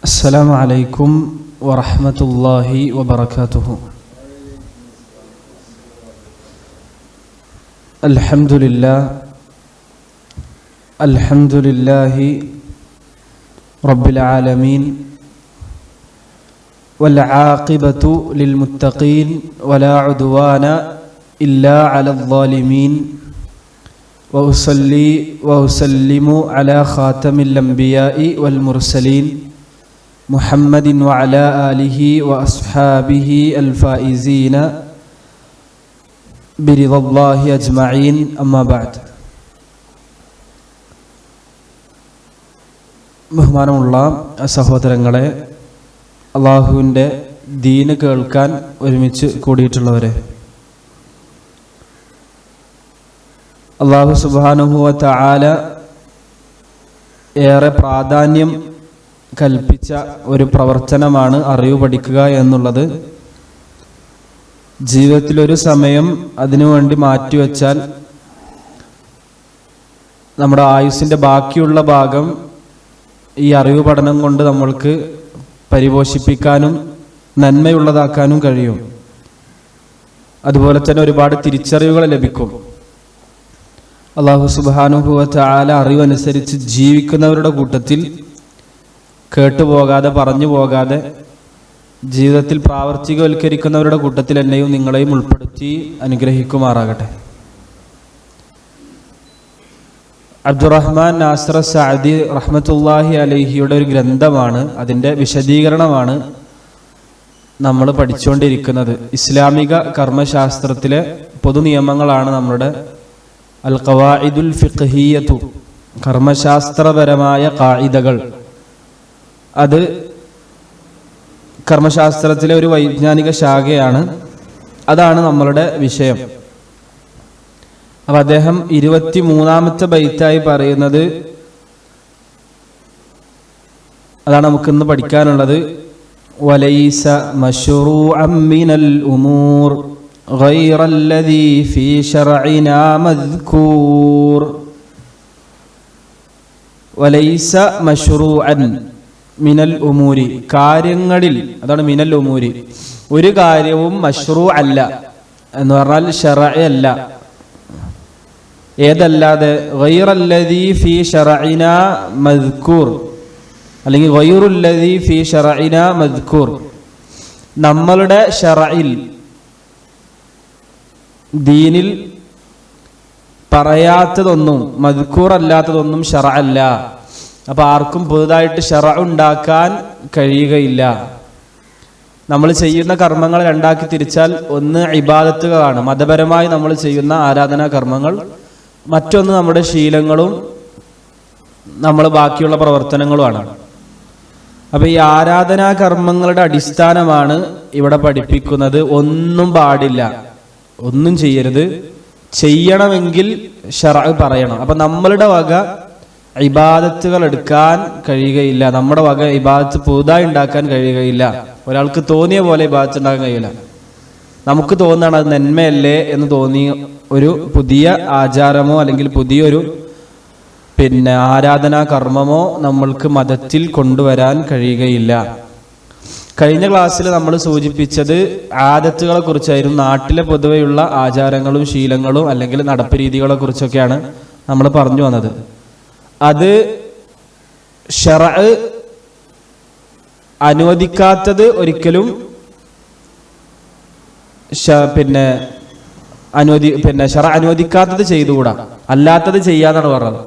السلام عليكم ورحمة الله وبركاته. الحمد لله الحمد لله رب العالمين والعاقبة للمتقين ولا عدوان إلا على الظالمين. وأصلي وأسلم على خاتم الأنبياء والمرسلين. محمد وعلى آله وأصحابه الفائزين برضا الله أجمعين أما بعد ബഹുമാനമുള്ള സഹോദരങ്ങളെ അള്ളാഹുവിൻ്റെ ദീന് കേൾക്കാൻ ഒരുമിച്ച് കൂടിയിട്ടുള്ളവരെ അള്ളാഹു സുബാനുഹുവ ആല ഏറെ പ്രാധാന്യം കൽപ്പിച്ച ഒരു പ്രവർത്തനമാണ് അറിവ് പഠിക്കുക എന്നുള്ളത്. ജീവിതത്തിൽ ഒരു സമയം അതിനുവേണ്ടി മാറ്റിവെച്ചാൽ നമ്മുടെ ആയുസിന്റെ ബാക്കിയുള്ള ഭാഗം ഈ അറിവ് പഠനം കൊണ്ട് നമ്മൾക്ക് പരിപോഷിപ്പിക്കാനും നന്മയുള്ളതാക്കാനും കഴിയും. അതുപോലെ തന്നെ ഒരുപാട് തിരിച്ചറിവുകൾ ലഭിക്കും. അള്ളാഹു സുബാനുഭവത്തെ ആല അറിവനുസരിച്ച് ജീവിക്കുന്നവരുടെ കൂട്ടത്തിൽ കേട്ടുപോകാതെ പറഞ്ഞു പോകാതെ ജീവിതത്തിൽ പ്രാവർത്തികവൽക്കരിക്കുന്നവരുടെ കൂട്ടത്തിൽ എന്നെയും നിങ്ങളെയും ഉൾപ്പെടുത്തി അനുഗ്രഹിക്കുമാറാകട്ടെ. അബ്ദുറഹ്മാൻ നാസർ സാദി റഹ്മത്തുല്ലാഹി അലഹിയുടെ ഒരു ഗ്രന്ഥമാണ്. അതിന്റെ വിശദീകരണമാണ് നമ്മൾ പഠിച്ചുകൊണ്ടിരിക്കുന്നത്. ഇസ്ലാമിക കർമ്മശാസ്ത്രത്തിലെ പൊതു നിയമങ്ങളാണ് നമ്മുടെ അൽ ഖവായിദുൽ ഫിഖ്ഹിയത്തു കർമ്മശാസ്ത്രപരമായ കായിദകൾ. അത് കർമ്മശാസ്ത്രത്തിലെ ഒരു വൈജ്ഞാനിക ശാഖയാണ് അതാണ് നമ്മളുടെ വിഷയം അപ്പൊ അദ്ദേഹം ഇരുപത്തി മൂന്നാമത്തെ ബൈത്തായി പറയുന്നത് അതാണ് നമുക്കിന്ന് പഠിക്കാനുള്ളത് വലൈസ മഷ്റൂഅം മിനൽ ഉമൂർ غير الذي في شرعنا مذكور وليس مشروعا മിനൽ ഉമൂരി. കാര്യങ്ങളിൽ അതാണ് മിനൽ ഉമൂരി. ഒരു കാര്യവും മഷ്റൂ അല്ല. എന്ന് പറഞ്ഞാൽ ഷറ അല്ല. ഏതല്ലാതെ? ഗൈറല്ലദീ ഫി ഷറഇന മദ്കൂർ അല്ലെങ്കിൽ ഗൈറുല്ലദീ ഫി ഷറഇന മദ്കൂർ നമ്മളുടെ ഷറയിൽ ദീനിൽ പറയാത്തതൊന്നും മദ്കൂർ അല്ലാത്തതൊന്നും ഷറ അല്ല അപ്പൊ ആർക്കും പുതുതായിട്ട് ഷെറ ഉണ്ടാക്കാൻ കഴിയുകയില്ല. നമ്മൾ ചെയ്യുന്ന കർമ്മങ്ങൾ രണ്ടാക്കി തിരിച്ചാൽ ഒന്ന് ഇബാദത്തുകളാണ്. മതപരമായി നമ്മൾ ചെയ്യുന്ന ആരാധനാ കർമ്മങ്ങൾ. മറ്റൊന്ന് നമ്മുടെ ശീലങ്ങളും നമ്മൾ ബാക്കിയുള്ള പ്രവർത്തനങ്ങളുമാണ്. അപ്പൊ ഈ ആരാധനാ കർമ്മങ്ങളുടെ അടിസ്ഥാനമാണ് ഇവിടെ പഠിപ്പിക്കുന്നത്. ഒന്നും പാടില്ല. ഒന്നും ചെയ്യരുത്. ചെയ്യണമെങ്കിൽ ഷറ പറയണം. അപ്പൊ നമ്മളുടെ വക ഇബാദത്തുകൾ എടുക്കാൻ കഴിയുകയില്ല. നമ്മുടെ വക ഇബാദത്ത് പുതുതായി ഉണ്ടാക്കാൻ കഴിയുകയില്ല. ഒരാൾക്ക് തോന്നിയ പോലെ ഇബാദത്ത് ഉണ്ടാക്കാൻ കഴിയില്ല. നമുക്ക് തോന്നുകയാണ് അത് നന്മയല്ലേ എന്ന് തോന്നി ഒരു പുതിയ ആചാരമോ അല്ലെങ്കിൽ പുതിയൊരു പിന്നെ ആരാധനാ കർമ്മമോ നമ്മൾക്ക് മതത്തിൽ കൊണ്ടുവരാൻ കഴിയുകയില്ല. കഴിഞ്ഞ ക്ലാസ്സിൽ നമ്മൾ സൂചിപ്പിച്ചത് ആദത്തുകളെ കുറിച്ചായിരുന്നു നാട്ടിലെ പൊതുവെയുള്ള ആചാരങ്ങളും ശീലങ്ങളും അല്ലെങ്കിൽ നടപ്പ് രീതികളെ കുറിച്ചൊക്കെയാണ് നമ്മൾ പറഞ്ഞു വന്നത്. അത് ഷറ അനുവദിക്കാത്തത് ഒരിക്കലും പിന്നെ അനുവദി പിന്നെ ഷറ അനുവദിക്കാത്തത് ചെയ്തുകൂടാ. അല്ലാത്തത് ചെയ്യാന്നാണ് പറഞ്ഞത്.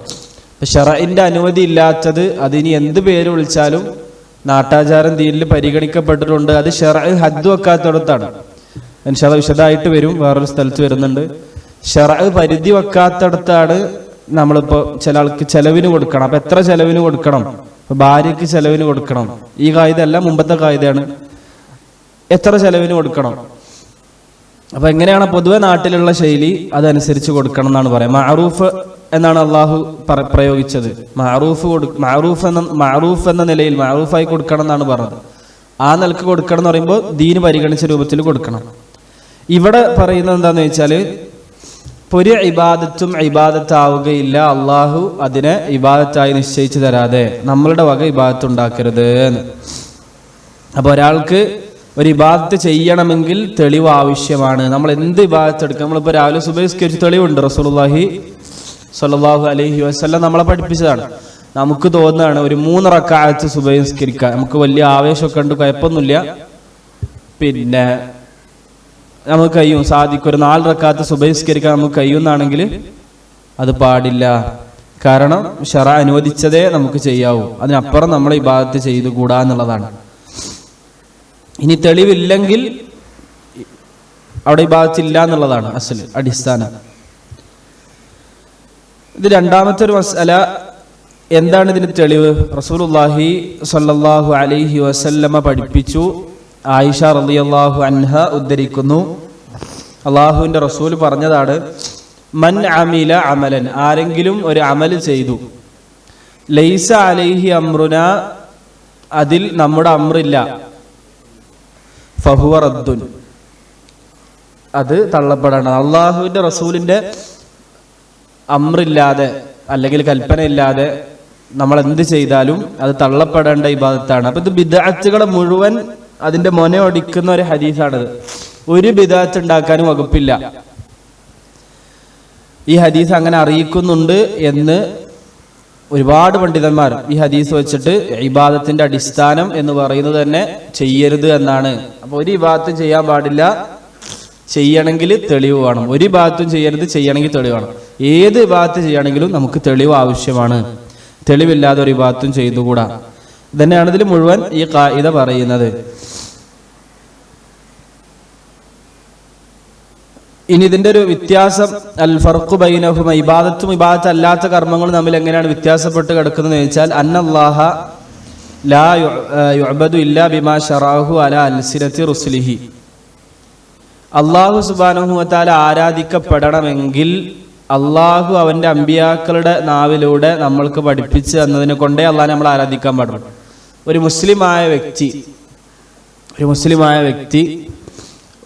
ഷറഇന്റെ അനുമതി ഇല്ലാത്തത് അതിനി എന്ത് പേര് വിളിച്ചാലും നാട്ടാചാരം തീരിൽ പരിഗണിക്കപ്പെട്ടിട്ടുണ്ട്. അത് ഷറ ഹദ് വെക്കാത്തിടത്താണ്. ഷറ വിശദമായിട്ട് വരും. വേറൊരു സ്ഥലത്ത് വരുന്നുണ്ട്. ഷറ പരിധി വെക്കാത്തിടത്താണ് നമ്മളിപ്പോ ചില ആൾക്ക് ചെലവിന് കൊടുക്കണം. അപ്പം എത്ര ചെലവിന് കൊടുക്കണം? ഭാര്യയ്ക്ക് ചെലവിന് കൊടുക്കണം. ഈ കായികയല്ല മുമ്പത്തെ കായികയാണ്. എത്ര ചെലവിന് കൊടുക്കണം? അപ്പം എങ്ങനെയാണ് പൊതുവെ നാട്ടിലുള്ള ശൈലി അതനുസരിച്ച് കൊടുക്കണം എന്നാണ് പറയാം. മാറൂഫ് എന്നാണ് അള്ളാഹു പ്രയോഗിച്ചത്. മാറൂഫ് കൊടു മാറൂഫ് എന്ന മാറൂഫ് എന്ന നിലയിൽ മാറൂഫായി കൊടുക്കണം എന്നാണ് പറഞ്ഞത്. ആ നിലയ്ക്ക് കൊടുക്കണം എന്ന് പറയുമ്പോൾ ദീന് പരിഗണിച്ച രൂപത്തിൽ കൊടുക്കണം. ഇവിടെ പറയുന്നത് എന്താണെന്ന് ഇപ്പൊ ഒരു ഇബാദത്തും ഇബാദത്താവുകയില്ല. അള്ളാഹു അതിനെ ഇബാദത്തായി നിശ്ചയിച്ചു തരാതെ നമ്മളുടെ വക ഇബാദത്ത് ഉണ്ടാക്കരുത് എന്ന്. അപ്പൊ ഒരാൾക്ക് ഒരു ഇബാദത്ത് ചെയ്യണമെങ്കിൽ തെളിവ് ആവശ്യമാണ്. നമ്മൾ എന്ത് ഇബാദത്ത് എടുക്കുക നമ്മളിപ്പോ രാവിലെ സുബഹിസ്കരിച്ച് തെളിവുണ്ട്. റസൂലുള്ളാഹി സ്വല്ലല്ലാഹു അലൈഹി വസല്ലം നമ്മളെ പഠിപ്പിച്ചതാണ്. നമുക്ക് തോന്നുന്നതാണ് ഒരു മൂന്ന് റക്കാലത്ത് സുബഹിസ്കരിക്കുക നമുക്ക് വലിയ ആവേശമൊക്കെ ഉണ്ട് കുഴപ്പമൊന്നുമില്ല. പിന്നെ നമുക്ക് കഴിയും. സാധിക്കും ഒരു നാല് റക്കാത്ത് സുബഹിസ്കരിക്കാൻ നമുക്ക് കഴിയുന്നാണെങ്കിൽ അത് പാടില്ല. കാരണം ഷറ അനുവദിച്ചതേ നമുക്ക് ചെയ്യാവൂ. അതിനപ്പുറം നമ്മൾ ഈ ഭാഗത്ത് ചെയ്തു കൂടാ എന്നുള്ളതാണ്. ഇനി തെളിവില്ലെങ്കിൽ അവിടെ ഈ ഭാഗത്തില്ല എന്നുള്ളതാണ് അസൽ അടിസ്ഥാനം. ഇത് രണ്ടാമത്തെ ഒരു മസല. എന്താണ് ഇതിന് തെളിവ്? സ്വല്ലല്ലാഹു അലൈഹി വസല്ലമ പഠിപ്പിച്ചു. ആയിഷ റളിയല്ലാഹു അൻഹ ഉദ്ധരിക്കുന്നു. അള്ളാഹുവിന്റെ റസൂൽ പറഞ്ഞതാണ് മൻ അമീല അമലൻ ആരെങ്കിലും ഒരു അമൽ ചെയ്തു. ലൈസ അലൈഹി അമ്രുന അതിൽ നമ്മുടെ അമ്രില്ല. ഫഹുവ റദ്ദുൻ. അത് തള്ളപ്പെടണം. അള്ളാഹുവിന്റെ റസൂലിന്റെ അമ്രില്ലാതെ അല്ലെങ്കിൽ കൽപ്പന ഇല്ലാതെ നമ്മൾ എന്ത് ചെയ്താലും അത് തള്ളപ്പെടേണ്ട ഇബാദത്താണ്. അപ്പൊ ഇത് ബിദാച്ചുകളെ മുഴുവൻ അതിന്റെ മൊന ഒടിക്കുന്ന ഒരു ഹദീസാണത്. ഒരു ബിദാത്ത് ഉണ്ടാക്കാനും വകുപ്പില്ല. ഈ ഹദീസ് അങ്ങനെ അറിയിക്കുന്നുണ്ട് എന്ന് ഒരുപാട് പണ്ഡിതന്മാർ ഈ ഹദീസ് വെച്ചിട്ട് ഇബാദത്തിന്റെ അടിസ്ഥാനം എന്ന് പറയുന്നത് തന്നെ ചെയ്യരുത് എന്നാണ്. അപ്പൊ ഒരു ഇബാദത്തും ചെയ്യാൻ പാടില്ല. ചെയ്യണമെങ്കിൽ തെളിവ് വേണം. ഒരു ഭാഗത്തും ചെയ്യരുത് ചെയ്യണമെങ്കിൽ തെളിവ് വേണം. ഏത് ഭാഗത്ത് ചെയ്യണമെങ്കിലും നമുക്ക് തെളിവ് ആവശ്യമാണ്. തെളിവില്ലാതെ ഒരു ഭാഗത്തും ചെയ്തുകൂടാ. തന്നെയാണ് ഇതിൽ മുഴുവൻ ഈ കായിക പറയുന്നത്. ഇനി ഇതിന്റെ ഒരു വ്യത്യാസം അൽ ഫർഖു ബൈനഹുമ ഇബാദത്തും ഇബാദത്ത് അല്ലാത്ത കർമ്മങ്ങളും തമ്മിൽ എങ്ങനെയാണ് വ്യത്യാസപ്പെട്ട് കിടക്കുന്നത് ചോദിച്ചാൽ അന്നല്ലാഹ ലാ യുഅബദു ഇല്ലാ ബിമാ ഷറാഹു അല അൽസിനത്തി റുസ്ലിഹി. അള്ളാഹു സുബാനുഹുവത്താല ആരാധിക്കപ്പെടണമെങ്കിൽ അള്ളാഹു അവന്റെ അമ്പിയാക്കളുടെ നാവിലൂടെ നമ്മൾക്ക് പഠിപ്പിച്ച് തന്നതിനെ കൊണ്ടേ അള്ളാഹ് നമ്മൾ ആരാധിക്കാൻ പാടുള്ളൂ. ഒരു മുസ്ലിമായ വ്യക്തി ഒരു മുസ്ലിമായ വ്യക്തി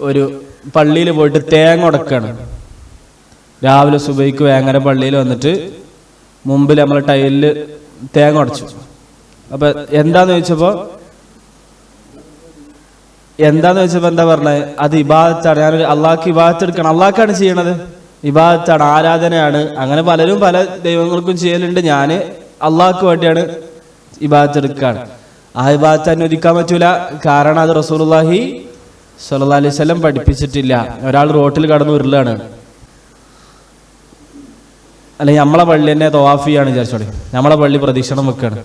ഒരു പള്ളിയിൽ പോയിട്ട് തേങ്ങ ഉടക്കാണ്. രാവിലെ സുബൈക്ക് വേങ്ങര പള്ളിയിൽ വന്നിട്ട് മുമ്പിൽ നമ്മൾ ടൈലിൽ തേങ്ങ ഉടച്ചു. അപ്പൊ എന്താന്ന് ചോദിച്ചപ്പോ എന്താന്ന് ചോദിച്ചപ്പോൾ എന്താ പറഞ്ഞത് അത് ഇബാദത്താണ്. ഞാൻ അള്ളാഹ്ക്ക് ഇബാദത്ത് എടുക്കണം. അള്ളാഹ്ക്കാണ് ചെയ്യണത്. ഇബാദത്താണ് ആരാധനയാണ്. അങ്ങനെ പലരും പല ദൈവങ്ങൾക്കും ചെയ്യലുണ്ട്. ഞാൻ അള്ളാഹ്ക്ക് വേണ്ടിയാണ് ഇബാദത്ത് എടുക്കുകയാണ് ആ ഇബാദത്ത് അനുവദിക്കാൻ പറ്റൂല. കാരണം അത് റസൂലുള്ളാഹി സ്വല്ലല്ലാഹി അലൈഹി സ്വലം പഠിപ്പിച്ചിട്ടില്ല. ഒരാൾ റോട്ടിൽ കടന്ന് ഉരുളാണ്. അല്ലെങ്കിൽ നമ്മളെ പള്ളി തന്നെ തവാഫ് ചെയ്യാണ് വിചാരിച്ചോളി. നമ്മളെ പള്ളി പ്രദീക്ഷണം വെക്കുകയാണ്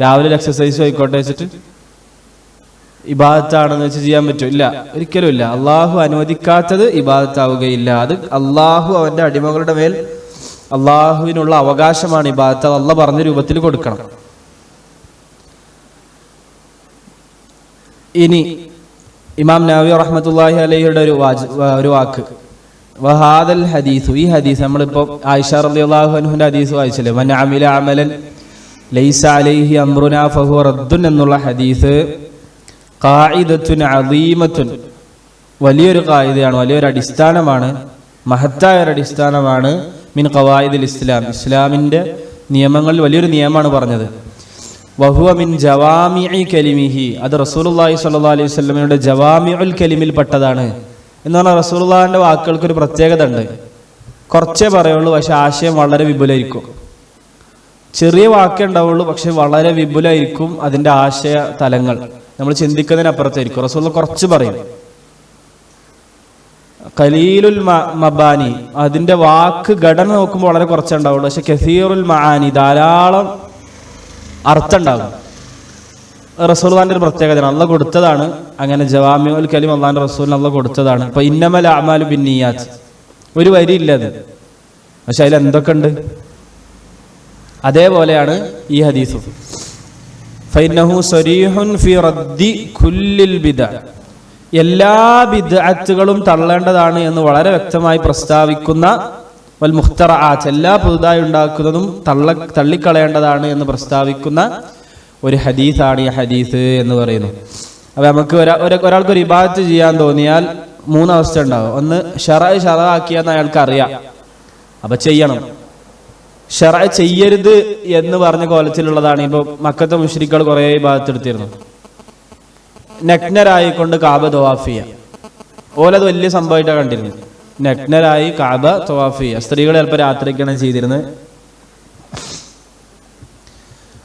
രാവിലെ എക്സസൈസ് ആയിക്കോട്ടെ വെച്ചിട്ട് ഇബാദത്താണെന്ന് വെച്ച് ചെയ്യാൻ പറ്റും ഇല്ല. ഒരിക്കലും ഇല്ല. അള്ളാഹു അനുവദിക്കാത്തത് ഇബാദത്താവുകയില്ല. അത് അള്ളാഹു അവന്റെ അടിമകളുടെ മേൽ അള്ളാഹുവിനുള്ള അവകാശമാണ് ഇബാദത്ത്. അള്ള പറഞ്ഞ രൂപത്തിൽ കൊടുക്കണം. ഇനി ഇമാം നബി റഹ്മത്തുല്ലാഹി അലഹിയുടെ ഒരു വാജ് ഒരു വാക്ക്. വഹാദൽ ഹദീസു ഈ ഹദീസ് നമ്മളിപ്പോൾ ആയിഷ റളിയല്ലാഹു അൻഹുവിന്റെ ഹദീസ് വായിച്ചില്ലേ? വന അമില അമലൻ ലൈസ അലൈഹി അമ്രുന ഫഹു റദ്ദുൻ എന്നുള്ള ഹദീസ് കായിദത്തുൻ അദീമത്തുൻ. വലിയൊരു കായികയാണ് വലിയൊരു അടിസ്ഥാനമാണ് മഹത്തായ ഒരു അടിസ്ഥാനമാണ് മിൻ കവായിദുൽ ഇസ്ലാം. ഇസ്ലാമിന്റെ നിയമങ്ങളിൽ വലിയൊരു നിയമമാണ് പറഞ്ഞത്. വഹുവ ജവാമി കലിമിഹി. അത് റസൂലുള്ളാഹി സ്വല്ലല്ലാഹി അലൈഹി വസല്ലമയുടെ ജവാമിഉൽ കലിമിൽ പെട്ടതാണ്. എന്ന് പറഞ്ഞാൽ റസൂലുള്ളാഹിന്റെ വാക്കുകൾക്ക് ഒരു പ്രത്യേകത ഉണ്ട്. കുറച്ചേ പറയുള്ളൂ പക്ഷെ ആശയം വളരെ വിപുലായിരിക്കും ചെറിയ വാക്കേ ഉണ്ടാവുള്ളൂ പക്ഷെ വളരെ വിപുലായിരിക്കും അതിന്റെ ആശയ തലങ്ങൾ. നമ്മൾ ചിന്തിക്കുന്നതിനപ്പുറത്തായിരിക്കും. റസൂൽ കുറച്ച് പറയും. കലീലുൽ മബാനി. അതിന്റെ വാക്ക് ഘടന നോക്കുമ്പോൾ വളരെ കുറച്ചേ ഉണ്ടാവുള്ളൂ. പക്ഷെ കസീറുൽ മഹാനി ധാരാളം അർത്ഥം ഉണ്ടാകും റസൂൽഖാന്റെ ഒരു പ്രത്യേകതയാണ്. അള്ള കൊടുത്തതാണ്. അങ്ങനെ ജവാമിയുൽ കലിം അള്ളാന്റെ റസൂലിന് അള്ള കൊടുത്തതാണ്. ഇപ്പൊ ഇന്നമൽ അമാലു ബിന്നിയാത്ത്. ഒരു വരി ഇല്ല അത്. പക്ഷെ അതിൽ എന്തൊക്കെ ഉണ്ട്? അതേപോലെയാണ് ഈ ഹദീസ്. സരീഹുൻ ഫി റദ്ദി കുല്ലിൽ എല്ലാ ബിദ്അത്തുകളും തള്ളേണ്ടതാണ് എന്ന് വളരെ വ്യക്തമായി പ്രസ്താവിക്കുന്ന വൽ മുഖ്തറാത്ത് എല്ലാ പുതുതായി ഉണ്ടാക്കുന്നതും തള്ള തള്ളിക്കളയേണ്ടതാണ് എന്ന് പ്രസ്താവിക്കുന്ന ഒരു ഹദീസാണ് ഈ ഹദീസ് എന്ന് പറയുന്നു അപ്പൊ നമുക്ക് ഒരാ ഒരാൾക്ക് ഒരു ഇബാദത്ത് ചെയ്യാൻ തോന്നിയാൽ മൂന്നവസ്ഥ ഉണ്ടാവും. ഒന്ന് ഷറ ഷറാക്കിയെന്ന് അയാൾക്ക് അറിയാം അപ്പൊ ചെയ്യണം. ഷറ ചെയ്യരുത് എന്ന് പറഞ്ഞ കോലത്തിലുള്ളതാണ് ഇപ്പൊ മക്കത്തെ മുഷ്രിക്കൾ കുറെ ഭാഗത്തെടുത്തിരുന്നു നഗ്നരായിക്കൊണ്ട് കാബ ദോഫിയ ഓലത് വലിയ സംഭവമായിട്ടാണ് കണ്ടിരുന്നത്. നഗ്നരായി കാബ തവാഫ്. ചെയ്യുക സ്ത്രീകൾ ചിലപ്പോൾ രാത്രിക്കാണ് ചെയ്തിരുന്നത്.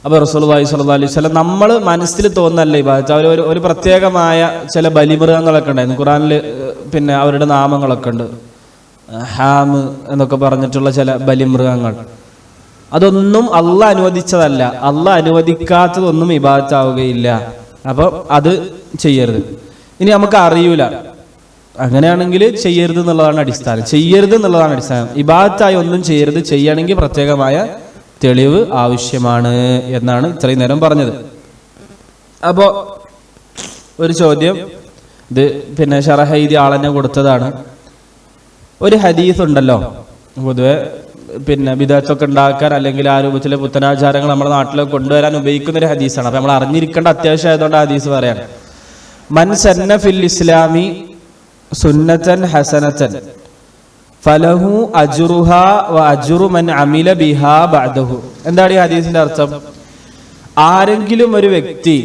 അപ്പൊ റസൂൽവാഹി സ്വല്ലല്ലാഹു അലൈഹി സ്വലം നമ്മൾ മനസ്സിൽ തോന്നല്ലേ ഇബാദത്ത്. അവർ ഒരു ഒരു പ്രത്യേകമായ ചില ബലിമൃഗങ്ങളൊക്കെ ഉണ്ടായിരുന്നു ഖുറാനിൽ പിന്നെ അവരുടെ നാമങ്ങളൊക്കെ ഉണ്ട്. ഹാമ് എന്നൊക്കെ പറഞ്ഞിട്ടുള്ള ചില ബലിമൃഗങ്ങൾ. അതൊന്നും അല്ല അനുവദിച്ചതല്ല. അല്ല അനുവദിക്കാത്തതൊന്നും ഇബാദത്താവുകയില്ല. അപ്പോൾ അത് ചെയ്യരുത്. ഇനി നമുക്ക് അറിയൂല. അങ്ങനെയാണെങ്കിൽ ചെയ്യരുത് എന്നുള്ളതാണ് അടിസ്ഥാനം. ചെയ്യരുത് എന്നുള്ളതാണ് അടിസ്ഥാനം. ഇബാത്തായി ഒന്നും ചെയ്യരുത്. ചെയ്യണമെങ്കിൽ പ്രത്യേകമായ തെളിവ് ആവശ്യമാണ് എന്നാണ് ഇത്രയും നേരം പറഞ്ഞത്. അപ്പോ ഒരു ചോദ്യം. ഇത് പിന്നെ ഷറഹൈദി ആളെന്നെ കൊടുത്തതാണ്. ഒരു ഹദീസ് ഉണ്ടല്ലോ. പൊതുവെ പിന്നെ വിദേശമൊക്കെ ഉണ്ടാക്കാൻ അല്ലെങ്കിൽ ആ രൂപത്തിലെ പുത്തനാചാരങ്ങൾ നമ്മുടെ നാട്ടിലൊക്കെ കൊണ്ടുവരാൻ ഉപയോഗിക്കുന്ന ഒരു ഹദീസാണ്. അപ്പൊ നമ്മൾ അറിഞ്ഞിരിക്കേണ്ട അത്യാവശ്യം ആയതുകൊണ്ട് ഹദീസ് പറയാണ് മൻ സന്ന ഫിൽ ഇസ്ലാമി സുന്നത്തൻ ഹസനത്തൻ. ഫലഹു അജുറുഹ വ അജുറു മൻ അമില ബിഹാ ബഅദഹു. എന്താണ് ഈ ഹദീസിന്റെ അർത്ഥം? ആരെങ്കിലും ഒരു വ്യക്തി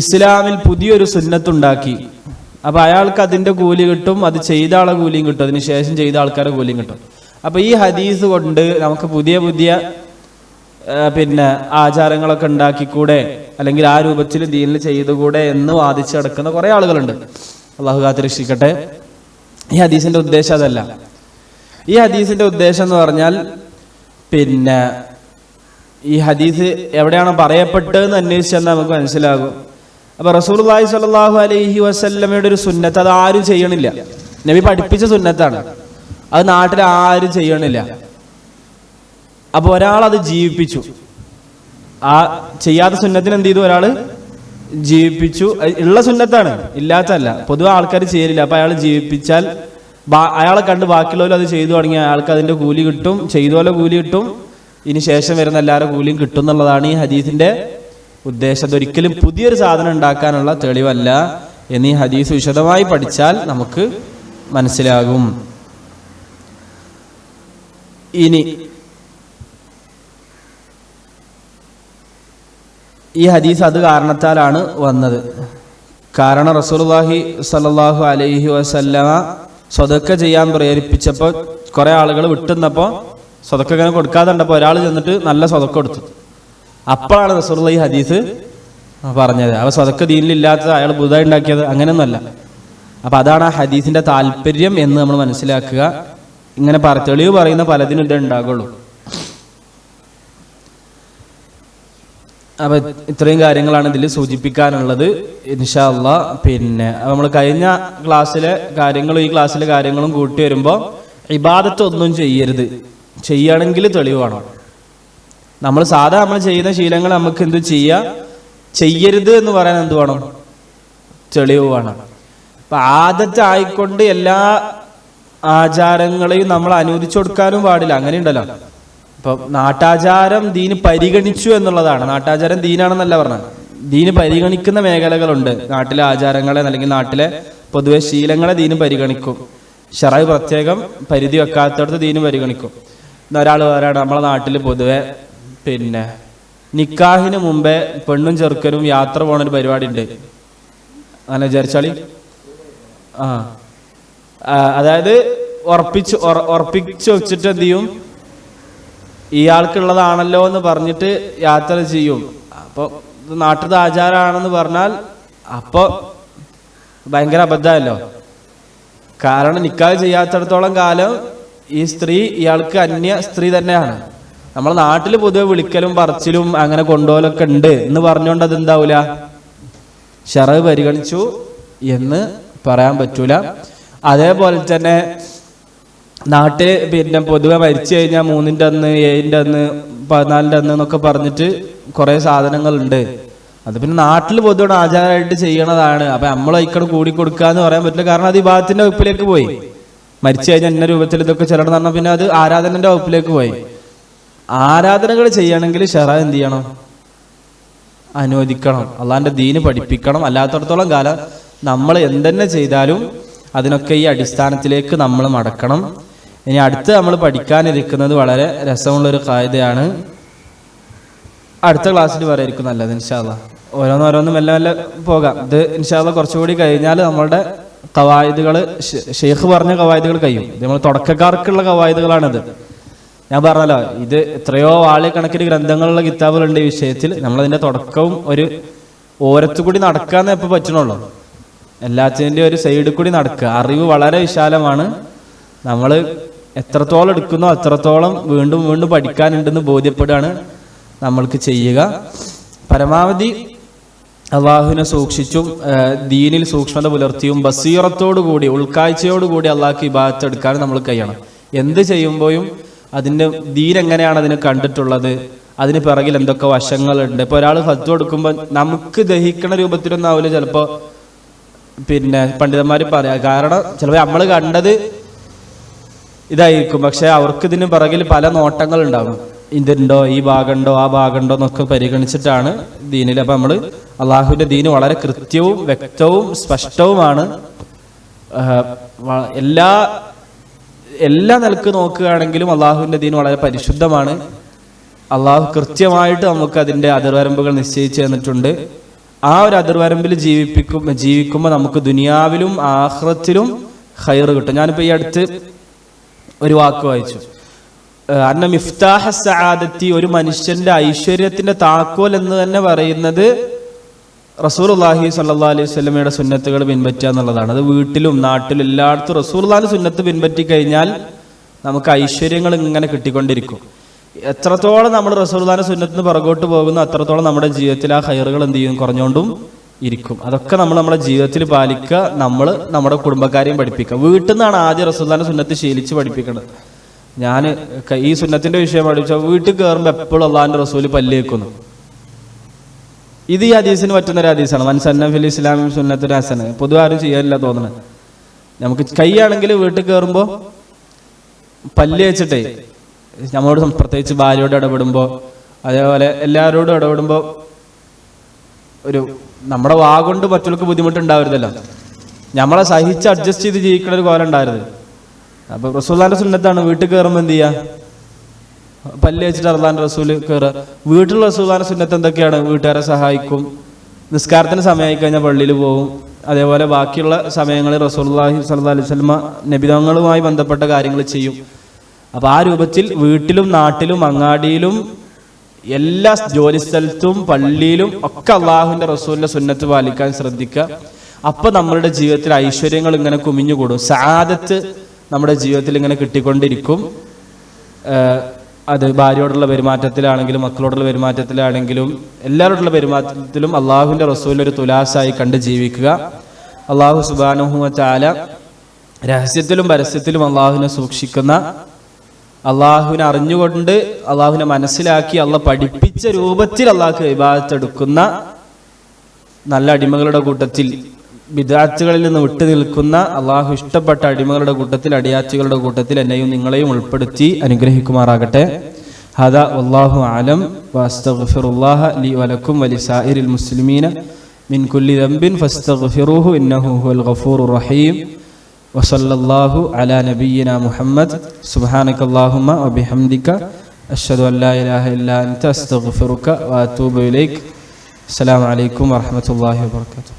ഇസ്ലാമിൽ പുതിയൊരു സുന്നത്തുണ്ടാക്കി അപ്പൊ അയാൾക്ക് അതിന്റെ കൂലി കിട്ടും അത് ചെയ്ത ആളെ കൂലിയും കിട്ടും അതിന് ശേഷം ചെയ്ത ആൾക്കാരെ കൂലിയും കിട്ടും. അപ്പൊ ഈ ഹദീസ് കൊണ്ട് നമുക്ക് പുതിയ പുതിയ പിന്നെ ആചാരങ്ങളൊക്കെ ഉണ്ടാക്കിക്കൂടെ അല്ലെങ്കിൽ ആ രൂപത്തിൽ ദീനിൽ ചെയ്തുകൂടെ എന്ന് വാദിച്ചു കിടക്കുന്ന കുറെ ആളുകളുണ്ട്. അള്ളാഹു കാത്തിരക്ഷിക്കട്ടെ. ഈ ഹദീസിന്റെ ഉദ്ദേശം അതല്ല. ഈ ഹദീസിന്റെ ഉദ്ദേശം എന്ന് പറഞ്ഞാൽ പിന്നെ ഈ ഹദീസ് എവിടെയാണോ പറയപ്പെട്ടതെന്ന് അന്വേഷിച്ചാൽ നമുക്ക് മനസ്സിലാകും. അപ്പൊ റസൂർലാഹി സ്വല്ലല്ലാഹു അലൈഹി വസല്ലമയുടെ ഒരു സുന്നത്ത് അത് ആരും ചെയ്യണില്ല. നബി പഠിപ്പിച്ച സുന്നത്താണ്. അത് നാട്ടിൽ ആരും ചെയ്യണില്ല. അപ്പൊ ഒരാൾ അത് ജീവിപ്പിച്ചു. ആ ചെയ്യാത്ത സുന്നത്തിന് എന്ത് ചെയ്തു? ഒരാൾ ജീവിപ്പിച്ചു. ഉള്ള സുന്നത്താണ്. ഇല്ലാത്തല്ല പൊതുവെ ആൾക്കാർ ചെയ്യലില്ല. അപ്പൊ അയാൾ ജീവിപ്പിച്ചാൽ അയാളെ കണ്ട് ബാക്കിയുള്ളവർ അത് ചെയ്തു തുടങ്ങി അയാൾക്ക് അതിന്റെ കൂലി കിട്ടും. ചെയ്ത പോലെ കൂലി കിട്ടും. ഇനി ശേഷം വരുന്ന എല്ലാവരുടെ കൂലിയും കിട്ടും എന്നുള്ളതാണ് ഈ ഹദീസിന്റെ ഉദ്ദേശം. ഒരിക്കലും പുതിയൊരു സാധനം ഉണ്ടാക്കാനുള്ള തെളിവല്ല എന്നീ ഹദീസ് വിശദമായി പഠിച്ചാൽ നമുക്ക് മനസ്സിലാകും. ഇനി ഈ ഹദീസ് അത് കാരണത്താലാണ് വന്നത്. കാരണം റസൂലുള്ളാഹി സ്വല്ലല്ലാഹു അലൈഹി വസല്ലമ സ്വതക്ക ചെയ്യാൻ പ്രേരിപ്പിച്ചപ്പോൾ കുറെ ആളുകൾ വിട്ടുന്നപ്പോൾ സ്വതക്ക ഇങ്ങനെ കൊടുക്കാതെ കണ്ടപ്പോൾ ഒരാൾ ചെന്നിട്ട് നല്ല സ്വതക്ക കൊടുത്തു. അപ്പോഴാണ് റസൂലുള്ള ഈ ഹദീസ് പറഞ്ഞത്. അവ സ്വതക്ക ദീനിലില്ലാത്തത് അയാൾ പുതുതായി ഉണ്ടാക്കിയത് അങ്ങനെയൊന്നുമല്ല. അപ്പൊ അതാണ് ആ ഹദീസിന്റെ താല്പര്യം എന്ന് നമ്മൾ മനസ്സിലാക്കുക. ഇങ്ങനെ പറ തെളിവ് പറയുന്ന പലതിനും ഇതേ ഉണ്ടാകുള്ളൂ. അപ്പൊ ഇത്രയും കാര്യങ്ങളാണ് ഇതിൽ സൂചിപ്പിക്കാനുള്ളത്. ഇൻഷാ അള്ളാ പിന്നെ നമ്മൾ കഴിഞ്ഞ ക്ലാസ്സിലെ കാര്യങ്ങളും ഈ ക്ലാസ്സിലെ കാര്യങ്ങളും കൂട്ടി വരുമ്പോൾ ഇബാദത്ത് ഒന്നും ചെയ്യരുത്. ചെയ്യണമെങ്കിൽ തെളിവ് വേണം. നമ്മൾ സാധാ നമ്മൾ ചെയ്യുന്ന ശീലങ്ങൾ നമുക്ക് എന്ത് ചെയ്യാ? ചെയ്യരുത് എന്ന് പറയാൻ എന്ത് വേണം? തെളിവ് വേണം. അപ്പൊ ആദത്തായിക്കൊണ്ട് എല്ലാ ആചാരങ്ങളെയും നമ്മൾ അനുവദിച്ചു കൊടുക്കാനും പാടില്ല. അങ്ങനെ ഉണ്ടല്ലോ. ഇപ്പൊ നാട്ടാചാരം ദീന് പരിഗണിച്ചു എന്നുള്ളതാണ്. നാട്ടാചാരം ദീനാണെന്നല്ല പറഞ്ഞത്. ദീന് പരിഗണിക്കുന്ന മേഖലകളുണ്ട്. നാട്ടിലെ ആചാരങ്ങളെ അല്ലെങ്കിൽ നാട്ടിലെ പൊതുവെ ശീലങ്ങളെ ദീന് പരിഗണിക്കും. ഷറായി പ്രത്യേകം പരിധി വെക്കാത്തടത്ത് ദീന് പരിഗണിക്കും. ഒരാൾ പറയാണ് നമ്മളെ നാട്ടിൽ പൊതുവെ പിന്നെ നിക്കാഹിന് മുമ്പേ പെണ്ണും ചെറുക്കനും യാത്ര പോണ ഒരു പരിപാടി ഉണ്ട് അങ്ങനെ വിചാരിച്ചാളി? ആ അതായത് ഉറപ്പിച്ച് ഉറ- ഉറപ്പിച്ച് വെച്ചിട്ട് എന്ത് ചെയ്യും? ഇയാൾക്കുള്ളതാണല്ലോ എന്ന് പറഞ്ഞിട്ട് യാത്ര ചെയ്യും. അപ്പോൾ നാട്ടിലത്തെ ആചാരമാണെന്ന് പറഞ്ഞാൽ അപ്പോൾ ഭയങ്കര അബദ്ധമല്ലോ. കാരണം നിക്കാഹ് ചെയ്യാത്തടത്തോളം കാലം ഈ സ്ത്രീ ഇയാൾക്ക് അന്യ സ്ത്രീ തന്നെയാണ്. നമ്മളെ നാട്ടിൽ പൊതുവെ വിളിക്കലും പറച്ചിലും അങ്ങനെ കൊണ്ടുപോകലൊക്കെ ഉണ്ട് എന്ന് പറഞ്ഞുകൊണ്ട് അത് എന്താവൂല ഷറവ് പരിഗണിച്ചു എന്ന് പറയാൻ പറ്റൂല. അതേപോലെ തന്നെ നാട്ടിൽ പിന്നെ പൊതുവെ മരിച്ചു കഴിഞ്ഞാൽ മൂന്നിന്റെ അന്ന് ഏഴിന്റെ അന്ന് പതിനാലിന്റെ അന്ന് എന്നൊക്കെ പറഞ്ഞിട്ട് കുറേ സാധനങ്ങളുണ്ട്. അത് പിന്നെ നാട്ടിൽ പൊതുവെ ആചാരമായിട്ട് ചെയ്യണതാണ്. അപ്പൊ നമ്മൾ ഇക്കടെ കൂടി കൊടുക്കാന്ന് പറയാൻ പറ്റില്ല. കാരണം അത് ഭാഗത്തിന്റെ വകുപ്പിലേക്ക് പോയി. മരിച്ചു കഴിഞ്ഞാൽ ഇന്ന രൂപത്തിൽ ഇതൊക്കെ എന്ന് പറഞ്ഞാൽ പിന്നെ അത് ആരാധനന്റെ വകുപ്പിലേക്ക് പോയി. ആരാധനകൾ ചെയ്യണമെങ്കിൽ ഷെറ എന്ത് ചെയ്യണം? അനുവദിക്കണം. അള്ളാന്റെ ദീന് പഠിപ്പിക്കണം. അല്ലാത്തടത്തോളം കാലം നമ്മൾ എന്തെന്നെ ചെയ്താലും അതിനൊക്കെ ഈ അടിസ്ഥാനത്തിലേക്ക് നമ്മൾ മടക്കണം. ഇനി അടുത്ത് നമ്മൾ പഠിക്കാനിരിക്കുന്നത് വളരെ രസമുള്ളൊരു കായതയാണ് അടുത്ത ക്ലാസ്സിൽ പറയായിരിക്കും നല്ലത് ഇൻഷാല്ല ഓരോന്നോരോന്നും മെല്ലെ മെല്ലെ പോകാം. ഇത് ഇൻഷാല്ല കുറച്ചുകൂടി കഴിഞ്ഞാൽ നമ്മളുടെ കവായതുകൾ ഷെയ്ഖ് പറഞ്ഞ കവായതുകൾ കഴിയും. ഇത് നമ്മൾ തുടക്കക്കാർക്കുള്ള കവായതുകളാണിത്. ഞാൻ പറഞ്ഞല്ലോ ഇത് എത്രയോ ആളിക്കണക്കിന് ഗ്രന്ഥങ്ങളുള്ള കിതാബുകളുണ്ട് ഈ വിഷയത്തിൽ. നമ്മളതിന്റെ തുടക്കവും ഒരു ഓരത്തു കൂടി നടക്കാന്ന് എപ്പോൾ പറ്റണുള്ളൂ. എല്ലാത്തിന്റെ ഒരു സൈഡിൽ കൂടി നടക്കുക. അറിവ് വളരെ വിശാലമാണ്. നമ്മൾ എത്രത്തോളം എടുക്കുന്നോ അത്രത്തോളം വീണ്ടും വീണ്ടും പഠിക്കാനുണ്ടെന്ന് ബോധ്യപ്പെടുകയാണ് നമ്മൾക്ക് ചെയ്യുക. പരമാവധി അള്ളാഹുവിനെ സൂക്ഷിച്ചും ദീനിൽ സൂക്ഷ്മത പുലർത്തിയും ബസീറത്തോടു കൂടി ഉൾക്കാഴ്ചയോടു കൂടി അള്ളാഹ്ക്ക് ഇബാദത്ത് എടുക്കാൻ നമ്മൾ കഴിയണം. എന്ത് ചെയ്യുമ്പോഴും അതിന്റെ ദീൻ എങ്ങനെയാണ് അതിനെ കണ്ടിട്ടുള്ളത്? അതിന് പിറകിൽ എന്തൊക്കെ വശങ്ങളുണ്ട്? ഇപ്പൊ ഒരാൾ ഫത്വ കൊടുക്കുമ്പോൾ നമുക്ക് ദഹിക്കണ രൂപത്തിലൊന്നും ആവില്ല ചിലപ്പോൾ പിന്നെ പണ്ഡിതന്മാർ പറയാം കാരണം ചിലപ്പോൾ നമ്മൾ കണ്ടത് ഇതായിരിക്കും. പക്ഷെ അവർക്ക് ഇതിന് പിറകിൽ പല നോട്ടങ്ങൾ ഉണ്ടാകും ഇതുണ്ടോ ഈ ഭാഗമുണ്ടോ ആ ഭാഗമുണ്ടോ എന്നൊക്കെ പരിഗണിച്ചിട്ടാണ് ദീനിൽ. അപ്പൊ നമ്മൾ അള്ളാഹുവിന്റെ ദീന് വളരെ കൃത്യവും വ്യക്തവും സ്പഷ്ടവുമാണ്. എല്ലാ എല്ലാ നിലയ്ക്ക് നോക്കുകയാണെങ്കിലും അള്ളാഹുവിന്റെ ദീൻ വളരെ പരിശുദ്ധമാണ്. അള്ളാഹു കൃത്യമായിട്ട് നമുക്ക് അതിന്റെ അതിർവരമ്പുകൾ നിശ്ചയിച്ചു തന്നിട്ടുണ്ട്. ആ ഒരു അതിർവരമ്പിൽ ജീവിപ്പിക്കും ജീവിക്കുമ്പോൾ നമുക്ക് ദുനിയാവിലും ആഹ്റത്തിലും ഹൈറ് കിട്ടും. ഞാനിപ്പോ ഈ അടുത്ത് ഒരു വാക്ക് വായിച്ചു. കാരണം മിഫ്താഹ സആദത്തി ഒരു മനുഷ്യന്റെ ഐശ്വര്യത്തിന്റെ താക്കോൽ എന്ന് തന്നെ പറയുന്നത് റസൂർ അള്ളാഹി സല്ലാ അലൈഹി സ്വലമയുടെ സുന്നത്തുകൾ പിൻപറ്റുക എന്നുള്ളതാണ്. അത് വീട്ടിലും നാട്ടിലും എല്ലായിടത്തും റസൂർ അള്ളാഹിന്റെ സുന്നത്ത് പിൻപറ്റി കഴിഞ്ഞാൽ നമുക്ക് ഐശ്വര്യങ്ങൾ ഇങ്ങനെ കിട്ടിക്കൊണ്ടിരിക്കും. എത്രത്തോളം നമ്മൾ റസൂർദാന സുന്നത്തിന് പുറകോട്ട് പോകുന്നു അത്രത്തോളം നമ്മുടെ ജീവിതത്തിൽ ആ ഹൈറുകൾ എന്ത് ചെയ്യും? കുറഞ്ഞുകൊണ്ടും ഇരിക്കും. അതൊക്കെ നമ്മൾ നമ്മുടെ ജീവിതത്തിൽ പാലിക്കുക നമ്മൾ നമ്മുടെ കുടുംബക്കാരെയും പഠിപ്പിക്കുക. വീട്ടിൽ നിന്നാണ് ആദ്യം റസൂർദാന സുന്നത്ത് ശീലിച്ച് പഠിപ്പിക്കുന്നത് ഞാൻ ഈ സുന്നത്തിന്റെ വിഷയം പഠിച്ച വീട്ടിൽ കയറുമ്പോൾ എപ്പോഴും അള്ളാഹിന്റെ റസൂൽ പല്ലേക്കുന്നു ഇത് ഈ ഹദീസിന് പറ്റുന്ന ഒരു ഹദീസാണ്. മൻസന്ന ഫിൽ ഇസ്ലാമി സുന്നത്തുൽ ഹസന്. പൊതുവെ ആരും ചെയ്യാനില്ല തോന്നണത് നമുക്ക് കൈയാണെങ്കിൽ വീട്ടിൽ കയറുമ്പോൾ പല്ല് വെച്ചിട്ടേ നമ്മളോട് പ്രത്യേകിച്ച് ഭാര്യയോട് ഇടപെടുമ്പോൾ അതേപോലെ എല്ലാവരോടും ഇടപെടുമ്പോൾ ഒരു നമ്മുടെ വാ കൊണ്ട് മറ്റുള്ളവർക്ക് ബുദ്ധിമുട്ടുണ്ടാവരുതല്ലോ. നമ്മളെ സഹിച്ച് അഡ്ജസ്റ്റ് ചെയ്ത് ജീവിക്കണ ഒരു കോലം ഉണ്ടാവരുത് അപ്പൊ റസൂല്ലാന്റെ സുന്നത്താണ് വീട്ടിൽ കയറുമ്പോൾ എന്ത് ചെയ്യാ? പല്ല് വെച്ചിട്ട് അറുതാൻ റസൂൽ കയറുക വീട്ടിലുള്ള റസൂലാന്റെ സുന്നത്ത് എന്തൊക്കെയാണ്? വീട്ടുകാരെ സഹായിക്കും. നിസ്കാരത്തിന് സമയമായി കഴിഞ്ഞാൽ പള്ളിയിൽ പോകും. അതേപോലെ ബാക്കിയുള്ള സമയങ്ങളിൽ റസൂല്ലാഹി സല്ലാ അലൈഹി സ്വലമ നബിതങ്ങളുമായി ബന്ധപ്പെട്ട കാര്യങ്ങൾ ചെയ്യും. അപ്പൊ ആ രൂപത്തിൽ വീട്ടിലും നാട്ടിലും അങ്ങാടിയിലും എല്ലാ ജോലി സ്ഥലത്തും പള്ളിയിലും ഒക്കെ അള്ളാഹുവിന്റെ റസൂലിന്റെ സുന്നത്ത് പാലിക്കാൻ ശ്രദ്ധിക്കുക. അപ്പൊ നമ്മളുടെ ജീവിതത്തിൽ ഐശ്വര്യങ്ങൾ ഇങ്ങനെ കുമിഞ്ഞുകൂടും. സാദത്ത് നമ്മുടെ ജീവിതത്തിൽ ഇങ്ങനെ കിട്ടിക്കൊണ്ടിരിക്കും. അത് ഭാര്യയോടുള്ള പെരുമാറ്റത്തിലാണെങ്കിലും മക്കളോടുള്ള പെരുമാറ്റത്തിലാണെങ്കിലും എല്ലാവരോടുള്ള പെരുമാറ്റത്തിലും അള്ളാഹുവിന്റെ റസൂലിനെ ഒരു തുലാസായി കണ്ട് ജീവിക്കുക. അള്ളാഹു സുബാനുഹുവ ചാല രഹസ്യത്തിലും പരസ്യത്തിലും അള്ളാഹുവിനെ സൂക്ഷിക്കുന്ന അള്ളാഹുവിനെ അറിഞ്ഞുകൊണ്ട് അള്ളാഹുവിനെ മനസ്സിലാക്കി അള്ള പഠിപ്പിച്ച രൂപത്തിൽ അള്ളാഹ് വിഭാഗത്തെടുക്കുന്ന നല്ല അടിമകളുടെ കൂട്ടത്തിൽ വിദാർത്ഥികളിൽ നിന്ന് വിട്ടു നിൽക്കുന്ന അള്ളാഹു ഇഷ്ടപ്പെട്ട അടിമകളുടെ കൂട്ടത്തിൽ അടിയാച്ചുകളുടെ കൂട്ടത്തിൽ എന്നെയും നിങ്ങളെയും ഉൾപ്പെടുത്തി അനുഗ്രഹിക്കുമാറാകട്ടെ. ഹദ അള്ളാഹു ആലം വാസ്തഫിറുല്ലാഹ ലി വലക്കും വലിസായിരിൽ മുസ്ലിമീന മിൻ കുല്ലി ദംബിൻ ഫസ്തഗ്ഫിറൂഹു ഇന്നഹു ഹുവൽ ഗഫൂറുർ റഹീം. വസല്ലാഹു അല നബീന മുഹമ്മദ്. സുബാനക്കല്ലാഹുമ വബിഹംദിക്ക. അഷദു അല്ലാ ഇലാഹ ഇല്ലാ അൻത. അസ്തഗ്ഫിറുക വഅതൂബു ഇലൈക്. അസ്സലാമു അലൈക്കും വറഹ്മത്തുള്ളാഹി വബറകാതുഹു.